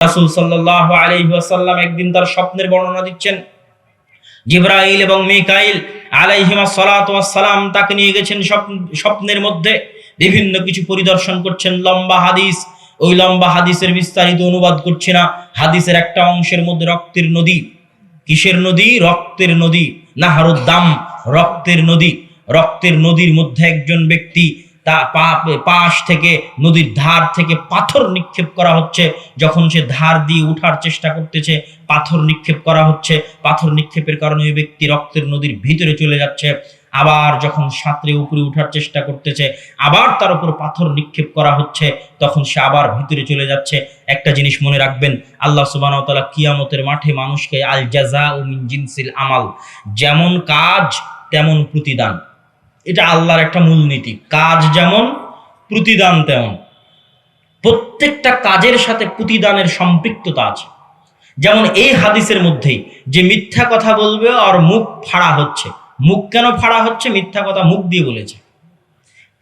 রাসূল সাল্লাল্লাহু আলাইহি ওয়াসাল্লাম একদিন তার স্বপ্নের বর্ণনা দিচ্ছেন। জিব্রাইল এবং মিকাইল আলাইহিমা সালাম তাকে নিয়ে গেছেন স্বপ্নের মধ্যে। বিভিন্ন কিছু পরিদর্শন করছেন, লম্বা হাদিস। ওই লম্বা হাদিসের বিস্তারিত অনুবাদ করছে না। হাদিসের একটা অংশের মধ্যে রক্তের নদী। কিসের নদী? রক্তের নদী। নাহারুদ্দাম, রক্তের নদী। রক্তের নদীর মধ্যে একজন ব্যক্তি তা পাশ থেকে, নদীর ধার থেকে পাথর নিক্ষেপ করা হচ্ছে। যখন সে ধার দিয়ে উঠার চেষ্টা করতেছে, পাথর নিক্ষেপ করা হচ্ছে। পাথর নিক্ষেপের কারণে ওই ব্যক্তি রক্তের নদীর ভিতরে চলে যাচ্ছে। আবার যখন সাঁতরে উপরে উঠার চেষ্টা করতেছে, আবার তার উপর পাথর নিক্ষেপ করা হচ্ছে, তখন সে আবার ভিতরে চলে যাচ্ছে। একটা জিনিস মনে রাখবেন, আল্লাহ সুবাহ তাআলা কিয়ামতের মাঠে মানুষকে আল জাজা ও মিন জিনসিল আমাল, যেমন কাজ, তেমন প্রতিদান। এটা আল্লাহর একটা মূলনীতি। কাজ যেমন, প্রতিদান তেমন। প্রত্যেকটা কাজের সাথে প্রতিদানের সম্পৃক্ততা আছে। যেমন এই হাদিসের মধ্যেই, যে মিথ্যা কথা বলবে আর মুখ ফাড়া হচ্ছে। মুখ কেন ফাড়া হচ্ছে? মিথ্যা কথা মুখ দিয়ে বলেছে।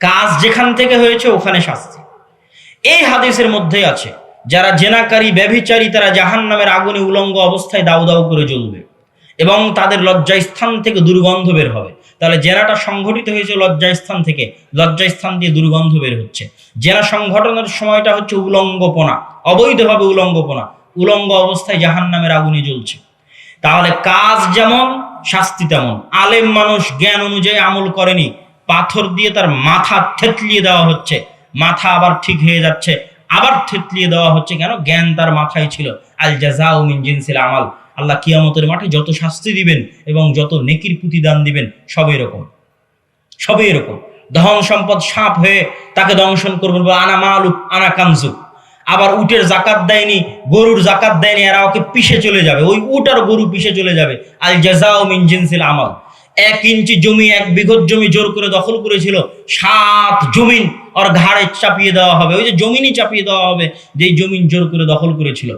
কাজ যেখান থেকে হয়েছে, ওখানে শাস্তি। এই হাদিসের মধ্যেই আছে, যারা জেনাকারী, ব্যভিচারী, তারা জাহান নামের আগুনে উলঙ্গ অবস্থায় দাউ দাউ করে জ্বলবে এবং তাদের লজ্জাস্থান থেকে দুর্গন্ধ বের হবে। তাহলে জেনাটা সংঘটিত হয়েছে লজ্জাস্থান থেকে। লজ্জাস্থান দিয়ে দুর্গন্ধ বের হচ্ছে। জেনা সংঘটনের সময়টা হচ্ছে উলঙ্গপনা, অবৈধভাবে উলঙ্গপনা। উলঙ্গ অবস্থায় জাহান নামের আগুনে জ্বলছে। তাহলে কাজ যেমন, শাস্তি তেমন। আলেম মানুষ জ্ঞান অনুযায়ী আমল করেনি। পাথর দিয়ে তার মাথা থেতলিয়ে দেওয়া হচ্ছে। মাথা আবার ঠিক হয়ে যাচ্ছে। আবার থেতলিয়ে দেওয়া হচ্ছে কেন? জ্ঞান তার মাথায় ছিল। আল জাজা মিন জিনসিল আমাল। আল্লাহ কিয়ামতের মাঠে যত শাস্তি দিবেন এবং যত নেকির প্রতিদান দিবেন সব এরকম। সবই এরকম। ধন সম্পদ সাপ হয়ে তাকে দংশন করবেন বলে, আনা মালুক, আনা কামজুক। আবার উটের জাকাত দেয়নি, গরুর জাকাত দেয়নি, এরা ওকে পিষে চলে যাবে। ওই উট আর গরু পিষে চলে যাবে। আল জাজাও মিন জিনসিল আমাল। এক ইঞ্চি জমি, এক বিঘত জমি জোর করে দখল করেছিল, সাত জমিন ওর ঘাড়ে চাপিয়ে দেওয়া হবে। ওই যে জমিনই চাপিয়ে দেওয়া হবে, যেই জমিন জোর করে দখল করেছিল।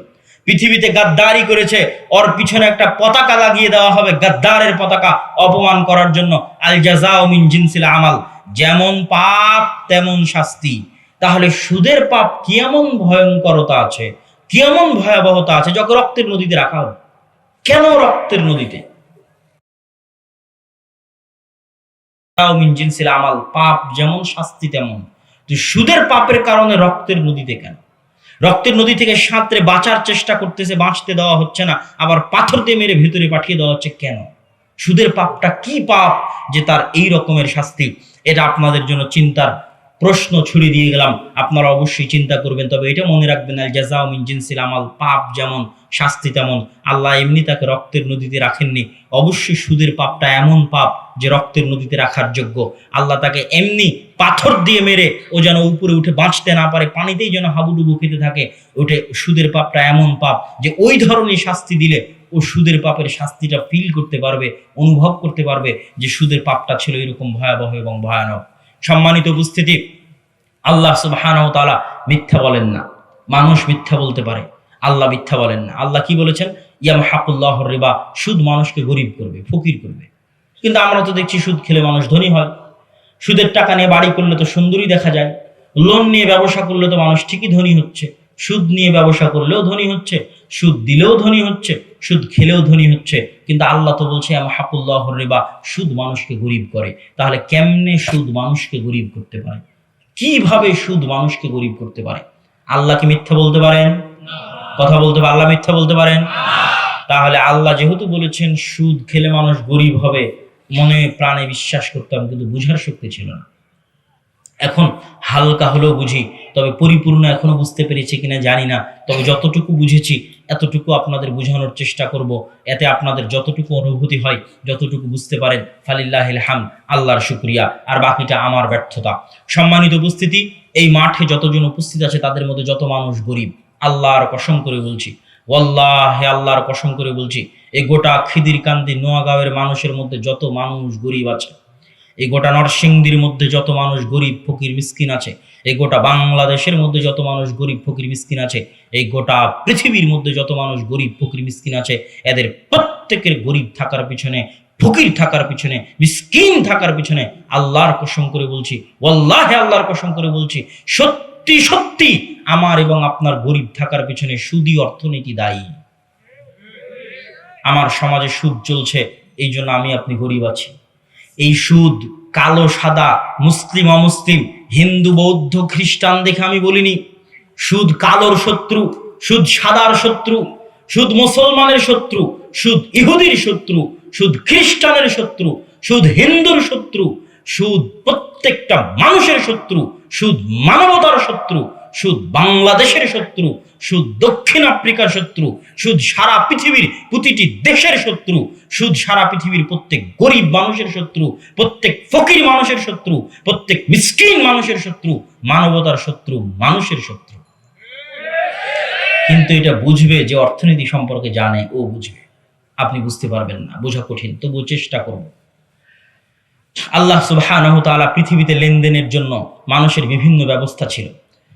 পৃথিবীতে গাদ্দারি করেছে, ওর পিছনে একটা পতাকা লাগিয়ে দেওয়া হবে গাদ্দারের পতাকা অপমান করার জন্য। আল মিন জিনসিল আমাল। যেমন পাপ, তেমন শাস্তি। তাহলে সুদের পাপ কি এমন ভয়ঙ্করতা আছে? কি এমন ভয়াবহতা আছে? যখন রক্তের নদীতে রাখা হবে। কেন রক্তের নদীতে? জিনসিল আমাল। পাপ যেমন, শাস্তি তেমন। তো সুদের পাপের কারণে রক্তের নদীতে কেন? রক্তের নদী থেকে সাঁতরে বাঁচার চেষ্টা করতেছে, বাঁচতে দেওয়া হচ্ছে না। আবার পাথর দিয়ে মেরে ভেতরে পাঠিয়ে দেওয়া হচ্ছে কেন? সুদের পাপটা কি পাপ যে তার এই রকমের শাস্তি? এটা আপনাদের জন্য চিন্তার প্রশ্ন ছুড়ে দিয়ে গেলাম। আপনারা অবশ্যই চিন্তা করবেন, তবে এটা মনে রাখবেন, আল জাজাও মিন জিনসিল আমাল, পাপ যেমন, শাস্তি তেমন। আল্লাহ এমনি তাকে রক্তের নদীতে রাখেননি। অবশ্যই সুদের পাপটা এমন পাপ যে রক্তের নদীতে রাখার যোগ্য। আল্লাহ তাকে এমনি পাথর দিয়ে মেরে ও যেন উপরে উঠে বাঁচতে না পারে, পানিতেই যেন হাবুডুবু খেতে থাকে, ওঠে সুদের পাপটা এমন পাপ যে ওই ধরনের শাস্তি দিলে ও সুদের পাপের শাস্তিটা ফিল করতে পারবে, অনুভব করতে পারবে যে সুদের পাপটা ছিল এরকম ভয়াবহ এবং ভয়ানক। সম্মানিত উপস্থিতি, আল্লাহ সুবহানাহু ওয়া তাআলা মিথ্যা বলেন না। মানুষ মিথ্যা বলতে পারে, আল্লাহ মিথ্যা বলেন না। আল্লাহ কি বলেছেন? ইয়াম হাকুল্লাহ রিবা, সুদ মানুষকে গরিব করবে, ফকির করবে। কিন্তু আমরা তো দেখছি সুদ খেলে মানুষ ধনী হয়। সুদের টাকা নিয়ে বাড়ি করলে তো সুন্দরই দেখা যায়। লোন নিয়ে ব্যবসা করলে তো মানুষ ঠিকই ধনী হচ্ছে। সুদ নিয়ে ব্যবসা করলেও ধনী হচ্ছে। সুদ দিলেও ধনী হচ্ছে। সুদ খেলেও ধনী হচ্ছে, কিন্তু আল্লাহ তো বলছে হাকুল্লাহ রিবা সুদ মানুষকে গরিব করে। তাহলে কেমনে সুদ মানুষকে গরিব করতে পারে? কীভাবে সুদ মানুষকে গরিব করতে পারে? আল্লাহ কি মিথ্যা বলতে পারেন? কথা বলতে পারে? আল্লাহ মিথ্যা বলতে পারেন? তাহলে আল্লাহ যেহেতু বলেছেন, সুদ খেলে মানুষ গরিব হবে, মনে প্রাণে বিশ্বাস করতাম কিন্তু বুঝার শক্তি ছিল না। এখন হালকা হলেও বুঝি, তবে পরিপূর্ণ এখনও বুঝতে পেরেছি কিনা জানি না, তবে যতটুকু বুঝেছি এতটুকু আপনাদের বোঝানোর চেষ্টা করব। এতে আপনাদের যতটুকু অনুভূতি হয়, যতটুকু বুঝতে পারেন ফালিল্লাহ হাম আল্লাহর শুক্রিয়া। আর বাকিটা আমার ব্যর্থতা। সম্মানিত উপস্থিতি, এই মাঠে যতজন উপস্থিত আছে, তাদের মধ্যে যত মানুষ গরিব, আল্লাহর কসম করে বলছি। ওয়াল্লাহ হে আল্লাহর কসম করে বলছি এই গোটা খিদির কান্দি নোয়াগাঁওয়ের মানুষের মধ্যে যত মানুষ গরিব আছে এই গোটা নরসিংদীর মধ্যে যত মানুষ গরিব, ফকির, মিসকিন আছে, এই গোটা বাংলাদেশের মধ্যে যত মানুষ গরিব, ফকির, মিসকিন আছে, এই গোটা পৃথিবীর মধ্যে যত মানুষ গরিব, ফকির, মিসকিন আছে, এদের প্রত্যেকের গরিব থাকার পিছনে, ফকির থাকার পিছনে, মিসকিন থাকার পিছনে আল্লাহর কসম করে বলছি, ওয়াল্লাহে আল্লাহর কসম করে বলছি, সত্যি সত্যি আমার এবং আপনার গরিব থাকার পিছনে সুদী অর্থনীতি দায়ী। আমার সমাজে সুদ চলছে এই জন্য আমি আপনি গরিব আছি। এই সুদ, কালো, সাদা, মুসলিম, অমুসলিম, হিন্দু, বৌদ্ধ, খ্রিস্টান দেখে আমি বলিনি। সুদ কালোর শত্রু, সুদ সাদার শত্রু, সুদ মুসলমানের শত্রু, সুদ ইহুদির শত্রু, সুদ খ্রিস্টানের শত্রু, সুদ হিন্দুর শত্রু, সুদ প্রত্যেকটা মানুষের শত্রু, সুদ মানবতার শত্রু, সুদ বাংলাদেশের শত্রু সুদ দক্ষিণ আফ্রিকার শত্রু, সুদ সারা পৃথিবীর প্রতিটি দেশের শত্রু, সুদ সারা পৃথিবীর প্রত্যেক গরিব মানুষের শত্রু, প্রত্যেক ফকির মানুষের শত্রু, প্রত্যেক মিসকিন মানুষের শত্রু, মানবতার শত্রু মানুষের শত্রু। কিন্তু এটা বুঝবে যে অর্থনীতি সম্পর্কে জানে, ও বুঝবে। আপনি বুঝতে পারবেন না, বোঝা কঠিন, তবু চেষ্টা করব। আল্লাহ তাআলা পৃথিবীতে লেনদেনের জন্য মানুষের বিভিন্ন ব্যবস্থা ছিল।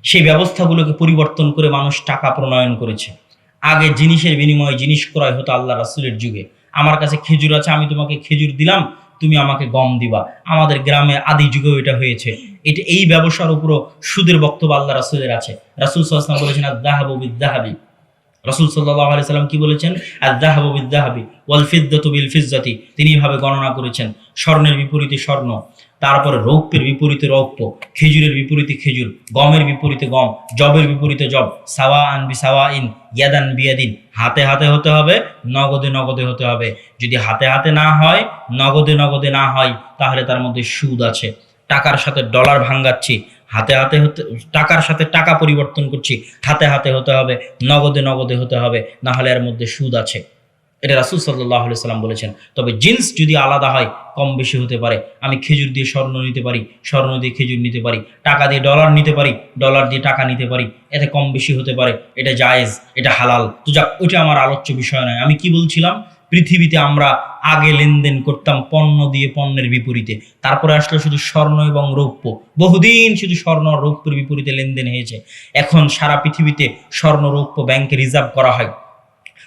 সেই ব্যবস্থাগুলোকে পরিবর্তন করে মানুষ টাকা প্রণয়ন করেছে। আগে জিনিসের বিনিময়ে জিনিস ক্রয় হতো আল্লাহ রাসুলের যুগে। আমার কাছে খেজুর আছে, আমি তোমাকে খেজুর দিলাম, তুমি আমাকে গম দিবা। আমাদের গ্রামে আদি যুগেও এটা হয়েছে। এটা এই ব্যবসার উপরও সুদের বক্তব্য আল্লাহ রাসুলের আছে। রাসূল ওয়াসাল্লাম বলেছেন, আদ-দাহাবু বিদ-দাহাবি। রসুল সাল্লাহ আলি সাল্লাম কি বলেছেন? আদাহাবু বিদ্যাহাবি ওয়াল ফিদ্দাতু বিল ফিজ্জাতি তিনি এভাবে গণনা করেছেন। স্বর্ণের বিপরীতে স্বর্ণ। তারপরে রৌপ্যের বিপরীতে রৌপ্য, খেজুরের বিপরীতে খেজুর, গমের বিপরীতে গম, জবের বিপরীতে জব সাওয়া আন বি সাওয়া ইন ইয়াদান বিয়াদিন। হাতে হাতে হতে হবে, নগদে নগদে হতে হবে। যদি হাতে হাতে না হয়, নগদে নগদে না হয়, তাহলে তার মধ্যে সুদ আছে। টাকার সাথে ডলার ভাঙ্গাচ্ছি, হাতে হাতে হতে, টাকার সাথে টাকা পরিবর্তন করছি, হাতে হাতে হতে হবে, নগদে নগদে হতে হবে না হলে এর মধ্যে সুদ আছে। এটা রাসুল সাল্লাহ সাল্লাম বলেছেন। তবে জিন্স যদি আলাদা হয়, কম বেশি হতে পারে। আমি খেজুর দিয়ে স্বর্ণ নিতে পারি, স্বর্ণ দিয়ে খেজুর নিতে পারি, টাকা দিয়ে ডলার নিতে পারি, ডলার দিয়ে টাকা নিতে পারি, এতে কম বেশি হতে পারে। এটা জায়েজ, এটা হালাল। তো যাক, ওইটা আমার আলোচ্য বিষয় নয়। আমি কি বলছিলাম? পৃথিবীতে আমরা আগে লেনদেন করতাম পণ্য দিয়ে পণ্যের বিপরীতে। তারপরে আসলো শুধু স্বর্ণ এবং রৌপ্য। বহুদিন শুধু স্বর্ণ রৌপ্যের বিপরীতে লেনদেন হয়েছে। এখন সারা পৃথিবীতে স্বর্ণ, রৌপ্য ব্যাংকে রিজার্ভ করা হয়।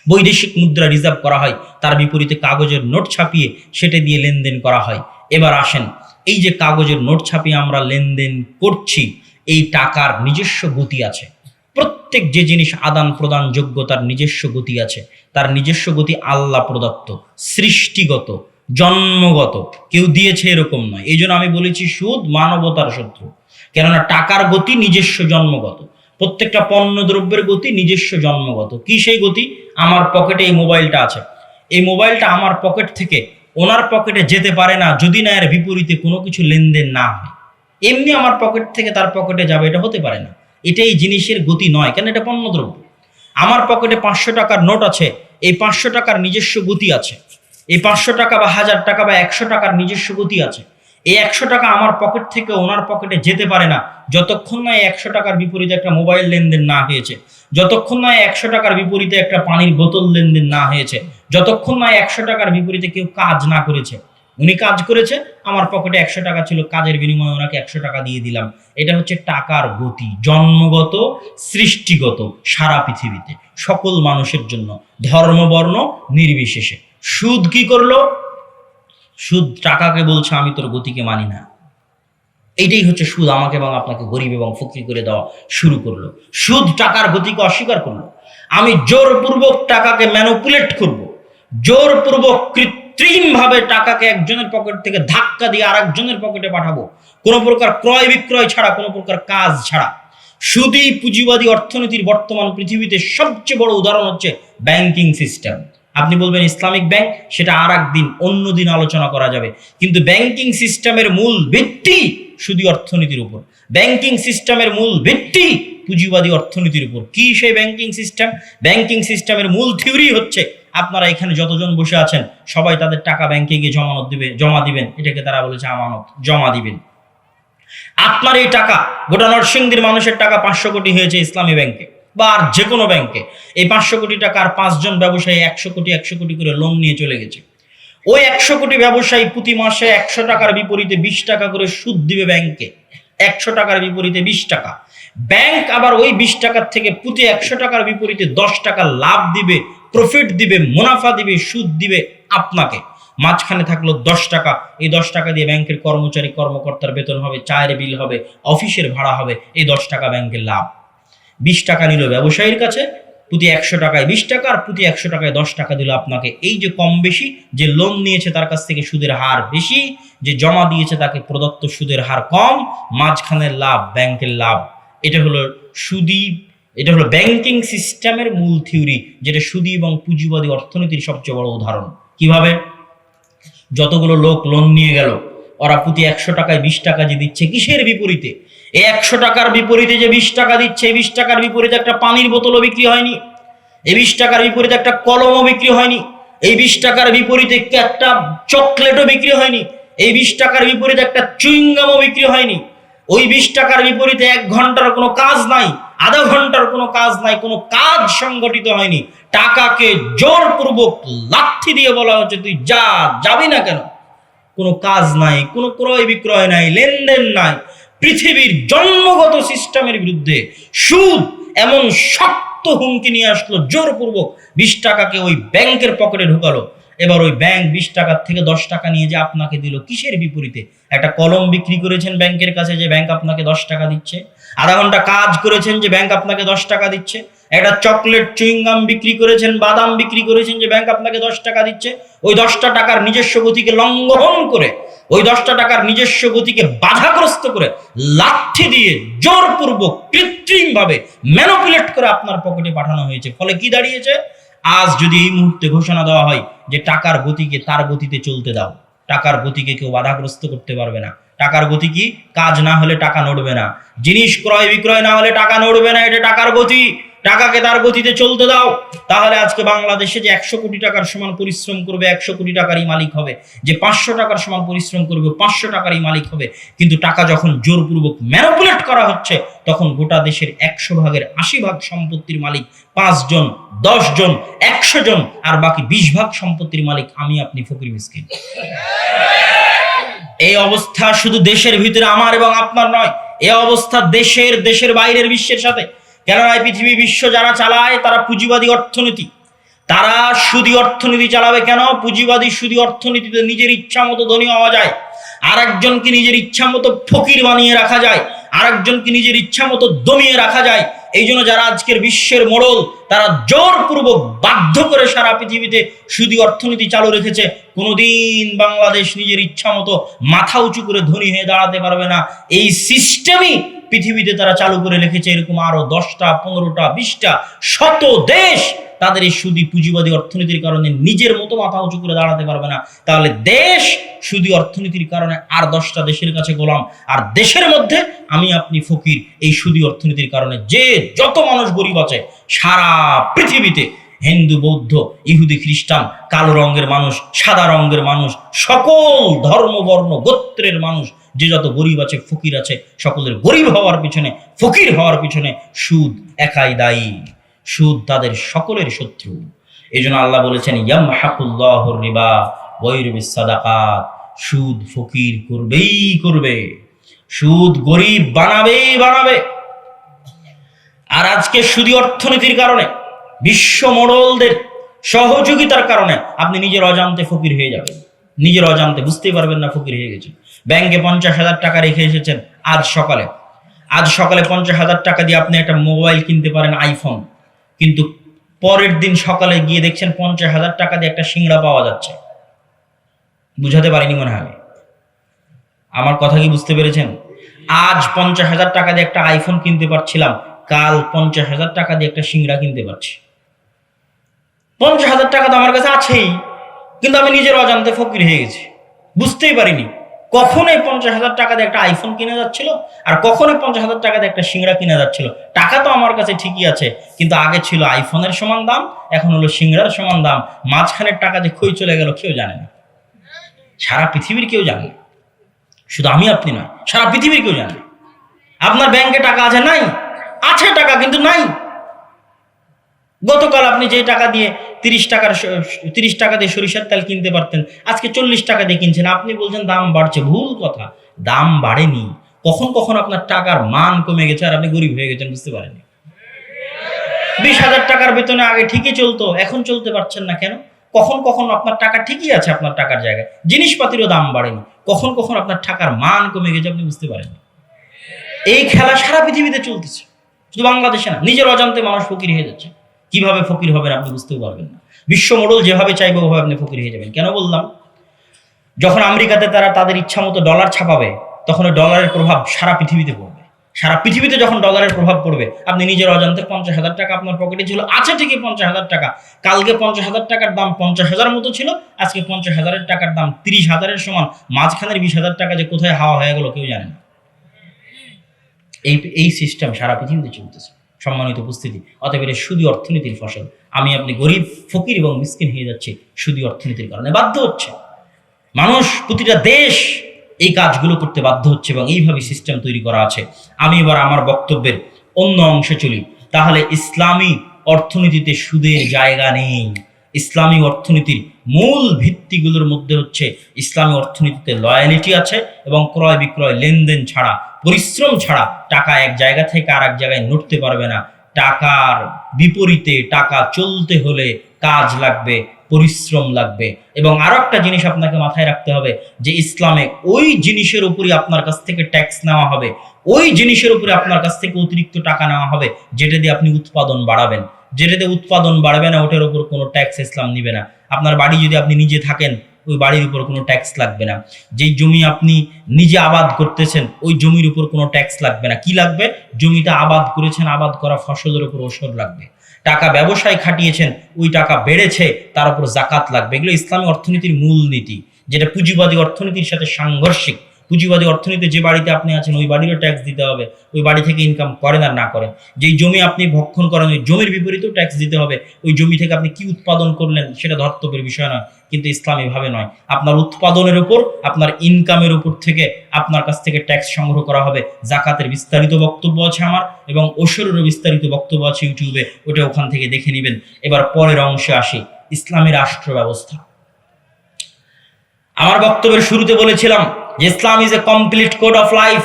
বৈদেশিক মুদ্রা রিজার্ভ করা হয়, তার বিপরীতে কাগজের নোট ছাপিয়ে সেটা দিয়ে লেনদেন করা হয়। এবার আসেন, এই যে কাগজের নোট ছাপিয়ে আমরা লেনদেন করছি, এই টাকার নিজস্ব গতি আছে। প্রত্যেক যে জিনিস আদান প্রদান যোগ্য, তার নিজস্ব গতি আছে। তার নিজস্ব গতি আল্লাহ প্রদত্ত, সৃষ্টিগত, জন্মগত। কেউ দিয়েছে এরকম নয়। এই জন্য আমি বলেছি সুদ মানবতার শত্রু। কেননা টাকার গতি নিজস্ব, জন্মগত। প্রত্যেকটা পণ্য দ্রব্যের গতি নিজস্ব জন্মগত। কি সেই গতি? আমার পকেটে এই মোবাইলটা আছে। এই মোবাইলটা আমার পকেট থেকে ওনার পকেটে যেতে পারে না, যদি না এর বিপরীতে কোনো কিছু লেনদেন না হয়। এমনি আমার পকেট থেকে তার পকেটে যাবে, এটা হতে পারে না। এটা এই জিনিসের গতি নয়, কেন এটা পণ্যদ্রব্য? আমার পকেটে পাঁচশো টাকার নোট আছে, এই পাঁচশো টাকার নিজস্ব গতি আছে। এই পাঁচশো টাকা বা হাজার টাকা বা একশো টাকার নিজস্ব গতি আছে। এই একশো টাকা আমার পকেট থেকে ওনার পকেটে যেতে পারে না। যতক্ষণ না একশো টাকার বিপরীতে একটা মোবাইল লেনদেন না হয়েছে, যতক্ষণ না একশো টাকার বিপরীতে একটা পানির বোতল লেনদেন না হয়েছে, যতক্ষণ না একশো টাকার বিপরীতে কেউ কাজ না করেছে। উনি কাজ করেছে, আমার পকেটে একশো টাকা ছিল, কাজের বিনিময়ে ওনাকে একশো টাকা দিয়ে দিলাম। এটা হচ্ছে টাকার গতি, জন্মগত, সৃষ্টিগত, সারা পৃথিবীতে, সকল মানুষের জন্য, ধর্মবর্ণ, নির্বিশেষে। সুদ কি করল? সুদ টাকাকে বলছে, আমি তোর গতিকে মানি না। এইটাই হচ্ছে সুদ, আমাকে এবং আপনাকে গরিব এবং ফকির করে দেওয়া শুরু করল। সুদ টাকার গতিকে অস্বীকার করল। আমি জোরপূর্বক টাকাকে ম্যানুপুলেট করব। জোরপূর্বক কৃত্রিম ভাবে টাকাকে একজনের পকেট থেকে ধাক্কা দিয়ে আরেকজনের পকেটে পাঠাবো। কোনো প্রকার ক্রয় বিক্রয় ছাড়া, কোনো প্রকার কাজ ছাড়া। সুদী পুঁজিবাদী অর্থনীতির বর্তমান পৃথিবীতে সবচেয়ে বড় উদাহরণ হচ্ছে ব্যাংকিং সিস্টেম আপনি বলবেন ইসলামিক ব্যাংক, সেটা আর দিন অন্য দিন আলোচনা করা যাবে। কিন্তু ব্যাংকিং সিস্টেমের মূল ভিত্তি সুদী অর্থনীতির উপর। ব্যাংকিং সিস্টেমের মূল ভিত্তি পুঁজিবাদী অর্থনীতির উপর। কি সেই ব্যাংকিং সিস্টেম? ব্যাংকিং সিস্টেমের মূল থিওরি হচ্ছে, আপনারা এখানে যতজন বসে আছেন, সবাই তাদের টাকা ব্যাংকে গিয়ে জমানত দিবে, জমা দিবেন। এটাকে তারা বলেছে আমানত, জমা দিবেন। আপনার এই টাকা, গোটা নরসিংদীর মানুষের টাকা পাঁচশো কোটি হয়েছে ইসলামী ব্যাংকে। বা আর যে কোনো ব্যাংকে এই পাঁচশো কোটি টাকার পাঁচজন ব্যবসায়ী একশো কোটি একশো কোটি করে লোন নিয়ে চলে গেছে। ওই একশো কোটি ব্যবসায়ী প্রতি মাসে একশো টাকার বিপরীতে বিশ টাকা করে সুদ দিবে ব্যাংকে একশো টাকার বিপরীতে বিশ টাকা। ব্যাংক আবার ওই বিশ টাকার থেকে প্রতি একশো টাকার বিপরীতে দশ টাকা লাভ দিবে প্রফিট দিবে, মুনাফা দিবে, সুদ দিবে আপনাকে। মাঝখানে থাকল দশ টাকা। এই দশ টাকা দিয়ে ব্যাংকের কর্মচারী, কর্মকর্তার বেতন হবে, চায়ের বিল হবে, অফিসের ভাড়া হবে, এই দশ টাকা ব্যাংকের লাভ। বিশ টাকা নিল ব্যবসায়ীর কাছে প্রতি একশো টাকায় বিশ টাকা, আর প্রতি একশো টাকায় দশ টাকা দিল আপনাকে। এই যে কম বেশি, যে লোন নিয়েছে তার কাছ থেকে সুদের হার বেশি, যে জমা দিয়েছে তাকে প্রদত্ত সুদের হার কম মাঝখানের লাভ, ব্যাংকের লাভ। এটা হলো সুদি, এটা হলো ব্যাংকিং সিস্টেমের মূল থিওরি যেটা সুদি এবং পুঁজিবাদী অর্থনীতির সবচেয়ে বড় উদাহরণ। কীভাবে? যতগুলো লোক লোন নিয়ে গেল, ওরা প্রতি একশো টাকায় বিশ টাকা যে দিচ্ছে, কিসের বিপরীতে? একশো টাকার বিপরীতে যে বিশ টাকা দিচ্ছে, এই বিশ টাকার বিপরীতে একটা পানির বোতলও বিক্রি হয়নি। এই বিশ টাকার বিপরীতে একটা কলমও বিক্রি হয়নি। এই বিশ টাকার বিপরীতে একটা চকলেটও বিক্রি হয়নি। এই বিশ টাকার বিপরীতে একটা চুইংগামও বিক্রি হয়নি। ওই বিশ টাকার বিপরীতে এক ঘণ্টার কোনো কাজ নাই, আধা ঘণ্টার কোনো কাজ নাই, কোনো কাজ সংগঠিত হয়নি। টাকাকে জোরপূর্বক লাথি দিয়ে বলা হচ্ছে, তুই যা, যাবি না কেন? কোনো কাজ নাই, কোনো ক্রয় বিক্রয় নাই, লেনদেন নাই। পৃথিবীর জন্মগত সিস্টেমের বিরুদ্ধে সুদ এমন শক্ত হুমকি নিয়ে আসলো, জোরপূর্বক বিশ টাকাকে ওই ব্যাংকের পকেটে ঢুকালো। এবার ওই ব্যাংক বিশ টাকার থেকে দশ টাকা নিয়ে যে আপনাকে দিল, কিসের বিপরীতে? একটা কলম বিক্রি করেছেন ব্যাংকের কাছে যে ব্যাংক আপনাকে দশ টাকা দিচ্ছে। আধা ঘণ্টা কাজ করেছেন যে ব্যাংক আপনাকে দশ টাকা দিচ্ছে। একটা চকলেট চুইংগাম বিক্রি করেছেন, বাদাম বিক্রি করেছেন, যে ব্যাংক আপনাকে দশ টাকা দিচ্ছে, ওই দশটা টাকার নিজস্ব গতিকে লঙ্ঘন করে, ওই দশটা টাকার নিজস্ব গতিকে বাধাগ্রস্ত করে লাঠি দিয়ে জোরপূর্বক কৃত্রিমভাবে ম্যানুপুলেট করে আপনার পকেটে পাঠানো হয়েছে। ফলে কি দাঁড়িয়েছে? আজ যদি এই মুহূর্তে ঘোষণা দেওয়া হয় যে টাকার গতিকে তার গতিতে চলতে দাও, টাকার গতিকে কেউ বাধাগ্রস্ত করতে পারবে না। টাকার গতি কি? কাজ না হলে টাকা নড়বে না। জিনিস ক্রয় বিক্রয় না হলে টাকা নড়বে না, এটা টাকার গতি। টাকাকে তার গতিতে চলতে দাও, তাহলে আজকে বাংলাদেশে যে একশো কোটি টাকার সমান পরিশ্রম করবে, একশো কোটি টাকারই মালিক হবে। যে পাঁচশো টাকার সমান পরিশ্রম করবে, পাঁচশো টাকারই মালিক হবে। কিন্তু টাকা যখন জোরপূর্বক ম্যানুপুলেট করা হচ্ছে, তখন গোটা দেশের একশো ভাগের আশি ভাগ সম্পত্তির মালিক পাঁচজন জন একশো জন, আর বাকি বিশ ভাগ সম্পত্তির মালিক আমি, আপনি ফকির মিসকিন। এই অবস্থা শুধু দেশের ভিতরে আমার এবং আপনার নয়, এই অবস্থা দেশের দেশের বাইরের বিশ্বের সাথে। কেননা এই পৃথিবী বিশ্ব যারা চালায়, তারা পুঁজিবাদী অর্থনীতি? তারা সুদী অর্থনীতি চালাবে কেন? পুঁজিবাদী সুদী অর্থনীতিতে নিজের ইচ্ছা মতো ধনী হওয়া যায় আর একজনকে নিজের ইচ্ছা মতো ফকির বানিয়ে রাখা যায় আর একজনকে নিজের ইচ্ছা মতো দমিয়ে রাখা যায়। এই জন্য যারা আজকের বিশ্বের মোড়ল, তারা জোরপূর্বক বাধ্য করে সারা পৃথিবীতে সুদী অর্থনীতি চালু রেখেছে। কোনোদিন বাংলাদেশ নিজের ইচ্ছা মতো মাথা উঁচু করে ধনী হয়ে দাঁড়াতে পারবে না। এই সিস্টেমই পৃথিবীতে তারা চালু করে রেখেছে এরকম আরও দশটা, পনেরোটা, বিশটা, শত দেশ, তাদের এই সুদী পুঁজিবাদী অর্থনীতির কারণে নিজের মতো মাথা উঁচু করে দাঁড়াতে পারবে না। তাহলে দেশ সুদী অর্থনীতির কারণে আর দশটা দেশের কাছে গোলাম। আর দেশের মধ্যে আমি আপনি ফকির, এই সুদী অর্থনীতির কারণে যে যত মানুষ গরিব আছে, সারা পৃথিবীতে হিন্দু, বৌদ্ধ, ইহুদি, খ্রিস্টান, কালো রঙের মানুষ, সাদা রঙের মানুষ, সকল ধর্ম, বর্ণ, গোত্রের মানুষ যে যত গরিব আছে, ফকির আছে, সকলের গরিব হওয়ার পিছনে, ফকির হওয়ার পিছনে সুদ একাই দায়ী। সুদ তাদের সকলের শত্রু। এই জন্য আল্লাহ বলেছেন ইয়াম হাকুল্লাহ রিবা বৈরবি সুদ ফকির করবেই করবে। সুদ গরিব বানাবেই বানাবে। আর আজকে সুদী অর্থনীতির কারণে, বিশ্ব মোড়লদের সহযোগিতার কারণে আপনি নিজের অজান্তে ফকির হয়ে যাবেন। নিজের অজান্তে, বুঝতেই পারবেন না ফকির হয়ে গেছেন ব্যাংকে পঞ্চাশ হাজার টাকা রেখে এসেছেন আজ সকালে। আজ সকালে পঞ্চাশ হাজার টাকা দিয়ে আপনি একটা মোবাইল কিনতে পারেন আইফোন। কিন্তু পরের দিন সকালে গিয়ে দেখছেন পঞ্চাশ হাজার টাকা দিয়ে একটা সিংড়া পাওয়া যাচ্ছে। বুঝাতে পারিনি মনে হয়। আমার কথা কি বুঝতে পেরেছেন? আজ পঞ্চাশ হাজার টাকা দিয়ে একটা আইফোন কিনতে পারছিলাম, কাল পঞ্চাশ হাজার টাকা দিয়ে একটা সিংড়া কিনতে পারছি। পঞ্চাশ হাজার টাকা তো আমার কাছে আছেই। কিন্তু আমি নিজের অজান্তে ফকির হয়ে গেছি। বুঝতেই পারিনি কখন এই পঞ্চাশ হাজার টাকা দিয়ে একটা আইফোন কিনে যাচ্ছিল আর কখন পঞ্চাশ হাজার টাকা দিয়ে একটা সিংড়া কিনে যাচ্ছিল। টাকা তো আমার কাছে ঠিকই আছে, কিন্তু আগে ছিল আইফোনের সমান দাম, এখন হলো সিংড়ার সমান দাম। মাঝখানের টাকা যে খই চলে গেল কেউ জানে না। সারা পৃথিবীর কেউ জানে শুধু আমি আপনি নয়, সারা পৃথিবীর কেউ জানে আপনার ব্যাংকে টাকা আছে? নাই। আছে টাকা, কিন্তু নাই। গতকাল আপনি যে টাকা দিয়ে তিরিশ টাকার তিরিশ টাকা দিয়ে সরিষার তেল কিনতে পারতেন, আজকে চল্লিশ টাকা দিয়ে কিনছেন, আপনি বলছেন দাম বাড়ছে। ভুল কথা, দাম বাড়েনি। কখন কখন আপনার টাকার মান কমে গেছে আর আপনি গরিব হয়ে গেছেন, বুঝতে পারেননি। বিশ হাজার টাকার বেতনে আগে ঠিকই চলতো, এখন চলতে পারছেন না কেন? কখন কখন আপনার টাকা ঠিকই আছে, আপনার টাকার জায়গায়। জিনিসপাতিরও দাম বাড়েনি। কখন কখন আপনার টাকার মান কমে গেছে, আপনি বুঝতে পারেন এই খেলা সারা পৃথিবীতে চলতেছে। শুধু বাংলাদেশে না, নিজের অজান্তে মানুষ ফকির হয়ে যাচ্ছে। কীভাবে ফকির হবেন আপনি বুঝতেও পারবেন না। বিশ্ব মোড়ল যেভাবে চাইবে, ওভাবে আপনি ফকির হয়ে যাবেন। কেন বললাম? যখন আমেরিকাতে তারা তাদের ইচ্ছা মতো ডলার ছাপাবে, তখন ওই ডলারের প্রভাব সারা পৃথিবীতে পড়বে। সারা পৃথিবীতে যখন ডলারের প্রভাব পড়বে, আপনি নিজের অজান্তে পঞ্চাশ হাজার টাকা আপনার পকেটে ছিল। আছে ঠিকই পঞ্চাশ হাজার টাকা। কালকে পঞ্চাশ হাজার টাকার দাম পঞ্চাশ হাজার মতো ছিল, আজকে পঞ্চাশ হাজারের টাকার দাম তিরিশ হাজারের সমান। মাঝখানের বিশ হাজার টাকা যে কোথায় হাওয়া হয়ে গেল কেউ জানে না। এই এই সিস্টেম সারা পৃথিবীতে চলতেছে। সম্মানিত উপস্থিতি। অতএব এটা সুদী অর্থনীতির ফসল। আমি আপনি গরিব, ফকির এবং মিসকিন হয়ে যাচ্ছে শুধু অর্থনীতির কারণে। বাধ্য হচ্ছে। মানুষ প্রতিটা দেশ এই কাজগুলো করতে বাধ্য হচ্ছে এবং এইভাবে সিস্টেম তৈরি করা আছে। আমি এবার আমার বক্তব্যের অন্য অংশে চলি। তাহলে ইসলামী অর্থনীতিতে সুদের জায়গা নেই। ইসলামী অর্থনীতির মূল ভিত্তিগুলোর মধ্যে হচ্ছে ইসলামী অর্থনীতিতে লয়ালিটি আছে এবং ক্রয় বিক্রয় লেনদেন ছাড়া, পরিশ্রম ছাড়া টাকা এক জায়গা থেকে আর এক জায়গায় নড়তে পারবে না। টাকার বিপরীতে টাকা চলতে হলে কাজ লাগবে, পরিশ্রম লাগবে। এবং আরও একটা জিনিস আপনাকে মাথায় রাখতে হবে যে ইসলামে ওই জিনিসের উপরই আপনার কাছ থেকে ট্যাক্স নেওয়া হবে। ওই জিনিসের উপরে আপনার কাছ থেকে অতিরিক্ত টাকা নেওয়া হবে, যেটা দিয়ে আপনি উৎপাদন বাড়াবেন। যেটাতে উৎপাদন বাড়বে না, ওটার উপর কোনো ট্যাক্স ইসলাম নিবে না। আপনার বাড়ি যদি আপনি নিজে থাকেন, ওই বাড়ির উপর কোনো ট্যাক্স লাগবে না। যেই জমি আপনি নিজে আবাদ করতেছেন, ওই জমির উপর কোনো ট্যাক্স লাগবে না। কি লাগবে? জমিটা আবাদ করেছেন, আবাদ করা ফসলের উপর ওষুধ লাগবে। টাকা ব্যবসায় খাটিয়েছেন, ওই টাকা বেড়েছে, তার উপর জাকাত লাগবে। এগুলো ইসলামী অর্থনীতির মূল নীতি যেটা পুঁজিবাদী অর্থনীতির সাথে সাংঘর্ষিক। পুঁজিবাদী অর্থনীতিতে যে বাড়িতে আপনি আছেন, ওই বাড়িরও ট্যাক্স দিতে হবে। ওই বাড়ি থেকে ইনকাম করেন আর না করেন। যেই জমি আপনি ভক্ষণ করেন, ওই জমির বিপরীতেও ট্যাক্স দিতে হবে। ওই জমি থেকে আপনি কি উৎপাদন করলেন, সেটা ধর্তব্যের বিষয় নয়। কিন্তু ইসলাম এভাবে নয়। আপনার উৎপাদনের উপর, আপনার ইনকামের উপর থেকে আপনার কাছ থেকে ট্যাক্স সংগ্রহ করা হবে। জাকাতের বিস্তারিত বক্তব্য আছে আমার এবং ওষুধেরও বিস্তারিত বক্তব্য আছে ইউটিউবে। ওটা ওখান থেকে দেখে নেবেন। এবার পরের অংশে আসি। ইসলামী রাষ্ট্র ব্যবস্থা। আমার বক্তব্যের শুরুতে বলেছিলাম Islam is a complete code of life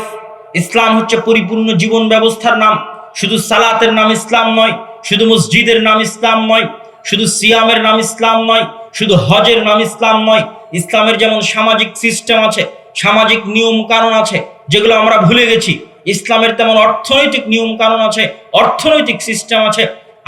Islam হচ্ছে পরিপূর্ণ জীবন ব্যবস্থার নাম। শুধু সালাতের নাম ইসলাম নয়, শুধু মসজিদের নাম ইসলাম নয়, শুধু সিয়ামের নাম ইসলাম নয়, শুধু হজের নাম ইসলাম নয়। ইসলামের যেমন সামাজিক সিস্টেম আছে, সামাজিক নিয়ম কানুন আছে, যেগুলো আমরা ভুলে গেছি, ইসলামের তেমন অর্থনৈতিক নিয়ম কানুন আছে, অর্থনৈতিক সিস্টেম আছে,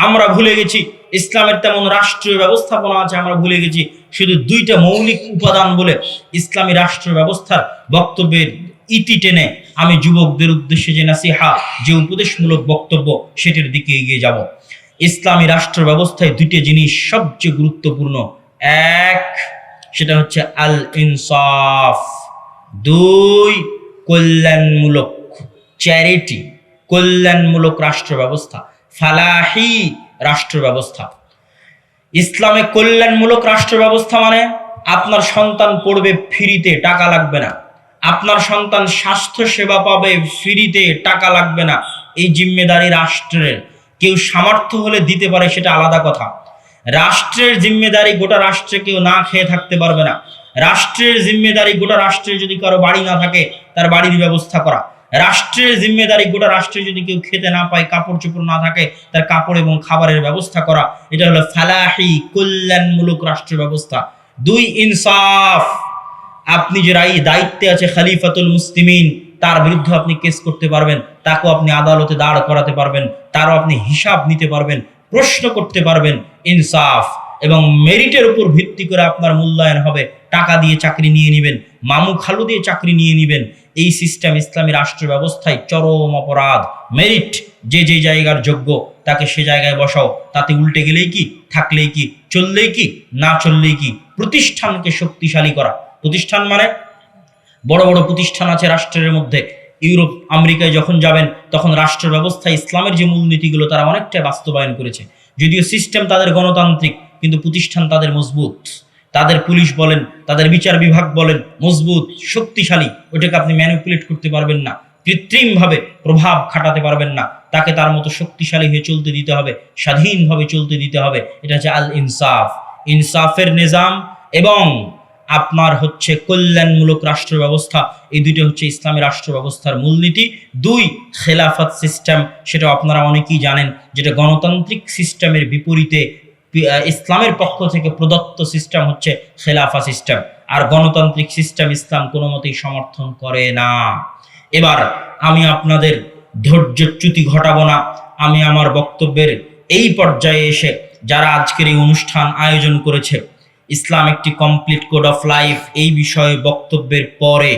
আমরা ভুলে গেছি, ইসলামের তেমন রাষ্ট্রীয় ব্যবস্থাপনা আছে, আমরা ভুলে গেছি শুধু দুইটা মৌলিক উপাদান বলে ইসলামী রাষ্ট্র ব্যবস্থার বক্তব্যের ইতি টেনে আমি যুবকদের উদ্দেশ্যে যে নাসিহা, যে উপদেশমূলক বক্তব্য, সেটির দিকে এগিয়ে যাব। ইসলামী রাষ্ট্র ব্যবস্থায় দুইটি জিনিস সবচেয়ে গুরুত্বপূর্ণ। এক, সেটা হচ্ছে আল ইনসাফ দুই, কল্যাণমূলক চ্যারিটি, কল্যাণমূলক রাষ্ট্র ব্যবস্থা। ফালাহি রাষ্ট্র ব্যবস্থা। ইসলামে কল্যাণমূলক রাষ্ট্র ব্যবস্থা মানে আপনার সন্তান পড়বে ফ্রিতে, টাকা লাগবে না। আপনার সন্তান স্বাস্থ্য সেবা পাবে ফ্রিতে, টাকা লাগবে না। এই জিম্মেদারি রাষ্ট্রের। কেউ সামর্থ্য হলে দিতে পারে, সেটা আলাদা কথা। রাষ্ট্রের জিম্মেদারি গোটা রাষ্ট্রে কেউ না খেয়ে থাকতে পারবে না। রাষ্ট্রের জিম্মেদারি গোটা রাষ্ট্রের যদি কারও বাড়ি না থাকে, তার বাড়ির ব্যবস্থা করা। রাষ্ট্রের জিম্মেদারি, গোটা রাষ্ট্রে যদি কেউ খেতে না পায়, কাপড় চোপড় না থাকে, তার কাপড় এবং খাবারের ব্যবস্থা করা, এটা হলো ফালাহি কল্যাণমূলক রাষ্ট্র ব্যবস্থা। দুই ইনসাফ। আপনি যে রাই দায়িত্বে আছে খালিফাতুল মুসলিমিন, তার বিরুদ্ধে আপনি কেস করতে পারবেন, তাকেও আপনি আদালতে দাঁড় করাতে পারবেন, তারও আপনি হিসাব নিতে পারবেন, প্রশ্ন করতে পারবেন, ইনসাফ। এবং মেরিটের উপর ভিত্তি করে আপনার মূল্যায়ন হবে, টাকা দিয়ে চাকরি নিয়ে নেবেন মামু খালু দিয়ে চাকরি নিয়ে নেবেন। এই সিস্টেম ইসলামী রাষ্ট্র ব্যবস্থায় চরম অপরাধ। মেরিট যে যে জায়গার যোগ্য, তাকে সে জায়গায় বসাও। তাতে উল্টে গেলেই কি? থাকলেই কি? চললেই কি? না চললেই কি? প্রতিষ্ঠানকে শক্তিশালী করা। প্রতিষ্ঠান মানে? বড় বড় প্রতিষ্ঠান আছে রাষ্ট্রের মধ্যে। ইউরোপ, আমেরিকায় যখন যাবেন, তখন রাষ্ট্র ব্যবস্থা ইসলামের যে মূলনীতিগুলো, তারা অনেকটাই বাস্তবায়ন করেছে। যদিও সিস্টেম তাদের গণতান্ত্রিক, কিন্তু প্রতিষ্ঠান তাদের মজবুত। তাদের পুলিশ বলেন, তাদের বিচার বিভাগ বলেন, মজবুত, শক্তিশালী ওটাকে আপনি ম্যানিপুলেট করতে পারবেন না। কৃত্রিমভাবে প্রভাব খাটাতে পারবেন না। তাকে তার মতো শক্তিশালী হয়ে চলতে দিতে হবে, স্বাধীনভাবে চলতে দিতে হবে। এটা হচ্ছে আল ইনসাফ ইনসাফের নিজাম এবং আপনার হচ্ছে কল্যাণমূলক রাষ্ট্র ব্যবস্থা। এই দুইটা হচ্ছে ইসলামী রাষ্ট্র ব্যবস্থার মূলনীতি। দুই, খেলাফত সিস্টেম সেটা আপনারা অনেকেই জানেন, যেটা গণতান্ত্রিক সিস্টেমের বিপরীতে ইসলামের পক্ষ থেকে প্রদত্ত সিস্টেম হচ্ছে খেলাফা সিস্টেম আর গণতান্ত্রিক সিস্টেম ইসলাম কোনো মতেই সমর্থন করে না। এবার আমি আপনাদের ধৈর্যচ্যুতি ঘটাবো না। আমি আমার বক্তব্যের এই পর্যায়ে এসে যারা আজকের এই অনুষ্ঠান আয়োজন করেছে, ইসলাম একটি কমপ্লিট কোড অফ লাইফ এই বিষয়ে বক্তব্যের পরে